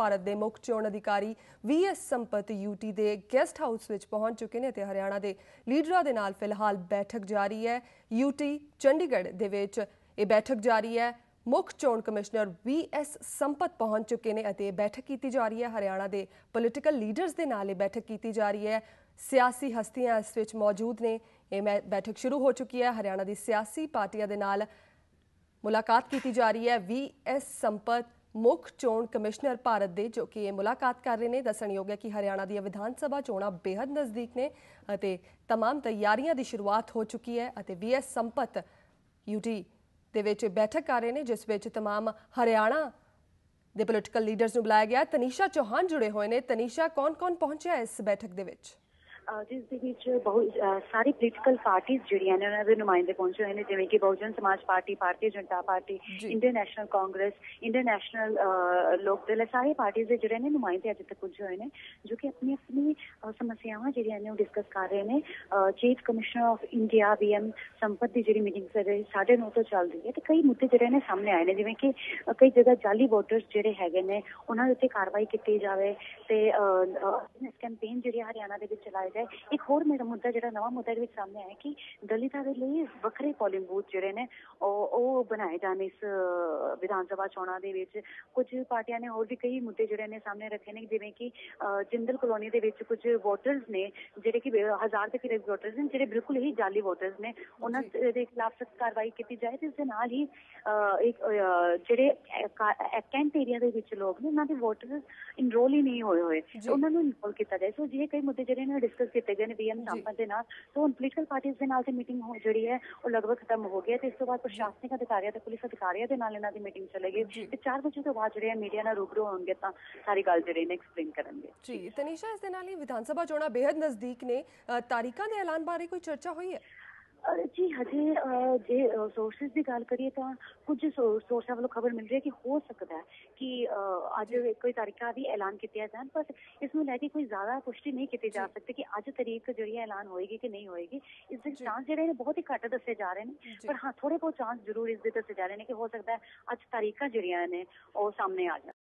ਭਾਰਤ ਦੇ ਮੁੱਖ ਚੋਣ ਅਧਿਕਾਰੀ ਵੀਐਸ ਸੰਪਤ ਯੂਟੀ ਦੇ ਗੈਸਟ ਹਾਊਸ ਵਿੱਚ ਪਹੁੰਚ ਚੁੱਕੇ ਨੇ ਤੇ ਹਰਿਆਣਾ ਦੇ ਲੀਡਰਾਂ ਦੇ ਨਾਲ ਫਿਲਹਾਲ ਬੈਠਕ ਜਾਰੀ ਹੈ। ਯੂਟੀ ਚੰਡੀਗੜ੍ਹ ਦੇ ਵਿੱਚ ਇਹ ਬੈਠਕ ਜਾਰੀ ਹੈ। ਮੁੱਖ ਚੋਣ ਕਮਿਸ਼ਨਰ ਵੀਐਸ ਸੰਪਤ ਪਹੁੰਚ ਚੁੱਕੇ ਨੇ ਅਤੇ ਇਹ ਬੈਠਕ ਕੀਤੀ ਜਾ ਰਹੀ ਹੈ। ਹਰਿਆਣਾ ਦੇ ਪੋਲੀਟੀਕਲ ਲੀਡਰਸ ਦੇ ਨਾਲ ਇਹ ਬੈਠਕ ਕੀਤੀ ਜਾ ਰਹੀ ਹੈ। ਸਿਆਸੀ ਹਸਤੀਆਂ ਇਸ ਵਿੱਚ ਮੌਜੂਦ ਨੇ। ਇਹ ਮੈਂ- ਬੈਠਕ ਸ਼ੁਰੂ ਹੋ ਚੁੱਕੀ ਹੈ। ਹਰਿਆਣਾ ਦੀ ਸਿਆਸੀ ਪਾਰਟੀਆਂ ਦੇ ਨਾਲ ਮੁਲਾਕਾਤ ਕੀਤੀ ਜਾ ਰਹੀ ਹੈ। ਵੀਐਸ ਸੰਪਤ ਮੁੱਖ ਚੋਣ ਕਮਿਸ਼ਨਰ ਭਾਰਤ ਦੇ, ਜੋ ਕਿ ਇਹ ਮੁਲਾਕਾਤ ਕਰ ਰਹੇ ਨੇ ਦੱਸਣਯੋਗ ਹੈ ਕਿ ਹਰਿਆਣਾ ਦੀਆਂ ਵਿਧਾਨ ਸਭਾ ਚੋਣਾਂ ਬੇहद ਨਜ਼ਦੀਕ ਨੇ ਅਤੇ तमाम ਤਿਆਰੀਆਂ ਦੀ ਸ਼ੁਰੂਆਤ ਹੋ ਚੁੱਕੀ ਹੈ ਅਤੇ ਵੀਐਸ ਸੰਪਤ ਯੂਟੀ ਦੇ ਵਿੱਚ ਬੈਠਕ ਕਰ ਰਹੇ ਨੇ, ਜਿਸ ਵਿੱਚ तमाम ਹਰਿਆਣਾ ਦੇ ਪੋਲੀਟੀਕਲ ਲੀਡਰਸ ਨੂੰ ਬੁਲਾਇਆ ਗਿਆ ਤਨੀਸ਼ਾ ਚੌਹਾਨ ਜੁੜੇ ਹੋਏ ਨੇ। ਤਨੀਸ਼ਾ, ਕੌਣ-ਕੌਣ ਪਹੁੰਚਿਆ ਇਸ ਬੈਠਕ ਦੇ ਵਿੱਚ? ਜਿਸ ਦੇ ਵਿੱਚ ਬਹੁਤ ਸਾਰੀ ਪੋਲੀਟੀਕਲ ਪਾਰਟੀਆਂ ਜਿਹੜੀਆਂ ਨੇ ਉਹਨਾਂ ਦੇ ਨੁਮਾਇੰਦੇ ਪਹੁੰਚੇ ਹੋਏ ਨੇ ਜਿਵੇਂ ਕਿ Bahujan Samaj party Bharatiya Janata party. Indian national Congress Indian national Lok Dal ਸਾਰੇ ਪਾਰਟੀਆਂ ਦੇ ਜਿਹੜੇ ਨੇ ਨੁਮਾਇੰਦੇ ਅੱਜ ਤੱਕ ਪਹੁੰਚੇ ਹੋਏ ਨੇ ਜੋ ਕਿ ਆਪਣੀ ਆਪਣੀ ਸਮੱਸਿਆਵਾਂ ਜਿਹੜੀਆਂ ਨੇ ਉਹ ਡਿਸਕਸ ਕਰ ਰਹੇ ਨੇ chief commissioner of India VM Sampath ਦੀ ਜਿਹੜੀ ਮੀਟਿੰਗ ਸਵੇਰੇ 9:30 ਤੋਂ ਚੱਲ ਰਹੀ ਹੈ ਤੇ ਕਈ ਮੁੱਦੇ ਜਿਹੜੇ ਨੇ ਸਾਹਮਣੇ ਆਏ ਨੇ ਜਿਵੇਂ ਕਿ ਕਈ ਜਗ੍ਹਾ ਜਾਲੀ ਵੋਟਰਸ ਜਿਹੜੇ ਹੈਗੇ ਨੇ ਉਹਨਾਂ ਦੇ ਉੱਤੇ ਕਾਰਵਾਈ ਕੀਤੀ ਜਾਵੇ ਤੇ ਇਸ ਕੈਂਪੇਨ ਜਿਹੜੀ ਹਰਿਆਣਾ ਦੇ ਵਿੱਚ ਚਲਾਈ ਜਾਏ ਇੱਕ ਹੋਰ ਮੇਰਾ ਮੁੱਦਾ ਜਿਹੜਾ ਨਵਾਂ ਮੁੱਦਾ ਵਿੱਚ ਸਾਹਮਣੇ ਆਇਆ ਕਿ ਦਲਿਤਾਂ ਦੇ ਲਈ ਵੱਖਰੇ ਪੋਲਿੰਗ ਬੂਥ ਜਿਹੜੇ ਨੇ ਉਹ ਬਣਾਏ ਜਾਣ ਇਸ ਵਿਧਾਨ ਸਭਾ ਚੋਣਾਂ ਦੇ ਵਿੱਚ। ਕੁਝ ਪਾਰਟੀਆਂ ਨੇ ਹੋਰ ਵੀ ਕਈ ਮੁੱਦੇ ਜਿਹੜੇ ਨੇ ਸਾਹਮਣੇ ਰੱਖੇ ਨੇ ਜਿਵੇਂ ਕਿ ਜਿੰਦਲ ਕਲੋਨੀ ਦੇ ਵਿੱਚ ਕੁਝ ਵੋਟਰਸ ਨੇ ਜਿਹੜੇ ਕਿ ਹਜ਼ਾਰ ਦੇ ਕਰੀਬ ਵੋਟਰਸ ਨੇ ਜਿਹੜੇ ਬਿਲਕੁਲ ਹੀ ਜਾਲੀ ਵੋਟਰਸ ਨੇ। ਉਹਨਾਂ ਦੇ ਖਿਲਾਫ ਸਖਤ ਕਾਰਵਾਈ ਕੀਤੀ ਜਾਏ ਤੇ ਇਸ ਦੇ ਨਾਲ ਹੀ ਇੱਕ ਜਿਹੜੇ ਕੈਂਟ ਏਰੀਆ ਦੇ ਵਿੱਚ ਲੋਕ ਨੇ ਉਹਨਾਂ ਦੇ ਵੋਟਰਸ ਇਨਰੋਲ ਹੀ ਨਹੀਂ ਹੋਏ ਹੋਏ। ਉਹਨਾਂ ਨੂੰ ਇਨਰੋਲ ਕੀਤਾ ਜਾਏ। ਸੋ ਜਿਹੇ ਕਈ ਮੁੱਦੇ ਜਿਹੜੇ ਨੇ ਡਿਸਕਸ ਕੀਤੇ ਗਏ ਨੇ ਵੀਐਮ ਸੰਪਤ ਦੇ ਨਾਲ। ਸੋ ਹੁਣ ਪੋਲੀਟੀਕਲ ਪਾਰਟੀਆਂ ਦੇ ਨਾਲ ਤੇ ਮੀਟਿੰਗ ਹੋ ਜਿਹੜੀ ਹੈ ਉਹ ਲਗਭਗ ਖਤਮ ਹੋ ਗਈ ਹੈ ਤੇ ਇਸ ਤੋਂ ਬਾਅਦ ਪ੍ਰਸ਼ਾਸਨਿਕ ਅਧਿਕਾਰੀਆਂ ਤੇ ਪੁਲਿਸ ਅਧਿਕਾਰੀਆਂ ਦੇ ਨਾਲ ਇਹਨਾਂ ਦੀ ਮੀਟਿੰਗ ਚੱਲੇਗੀ ਤੇ 4 ਵਜੇ ਤੋਂ ਬਾਅਦ ਜਿਹੜੇ ਮੀਡੀਆ ਨਾਲ ਰੂਬਰੂ ਹੋਣਗੇ ਤਾਂ ਸਾਰੀ ਗੱਲ ਜਿਹੜੀ ਨੇ ਐਕਸਪਲੇਨ ਕਰਨਗੇ। ਜੀ ਤਨੀਸ਼ਾ ਇਸ ਦੇ ਨਾਲ ਹੀ ਵਿਧਾਨ ਸਭਾ ਚੋਣਾਂ ਬੇहद ਨਜ਼ਦੀਕ ਨੇ। ਤਾਰੀਖਾਂ ਦੇ ਐਲਾਨ ਬਾਰੇ ਕੋਈ ਚਰਚਾ ਹੋਈ ਹੈ? ਜੀ ਹਜੇ ਜੇ ਸੋਰਸਸ ਦੀ ਗੱਲ ਕਰੀਏ ਤਾਂ ਕੁਝ ਸੋਰਸਾਂ ਵੱਲੋਂ ਖਬਰ ਮਿਲ ਰਹੀ ਹੈ ਕਿ ਹੋ ਸਕਦਾ ਹੈ ਕਿ ਅੱਜ ਕੋਈ ਤਾਰੀਖਾਂ ਵੀ ਐਲਾਨ ਕੀਤੀਆਂ ਜਾਣ ਪਰ ਇਸ ਨੂੰ ਲੈ ਕੇ ਕੋਈ ਜ਼ਿਆਦਾ ਪੁਸ਼ਟੀ ਨਹੀਂ ਕੀਤੀ ਜਾ ਸਕਦੀ ਕਿ ਅੱਜ ਤਾਰੀਖ ਜਿਹੜੀ ਹੈ ਐਲਾਨ ਹੋਏਗੀ ਕਿ ਨਹੀਂ ਹੋਏਗੀ। ਇਸ ਦੇ ਚਾਂਸ ਜਿਹੜੇ ਨੇ ਬਹੁਤ ਹੀ ਘੱਟ ਦੱਸੇ ਜਾ ਰਹੇ ਨੇ ਪਰ ਹਾਂ ਥੋੜੇ ਬਹੁਤ ਚਾਂਸ ਜ਼ਰੂਰ ਇਸ ਦੇ ਦੱਸੇ ਜਾ ਰਹੇ ਨੇ ਕਿ ਹੋ ਸਕਦਾ ਹੈ ਅੱਜ ਤਾਰੀਖਾਂ ਜਿਹੜੀਆਂ ਨੇ ਉਹ ਸਾਹਮਣੇ ਆ ਜਾਣ।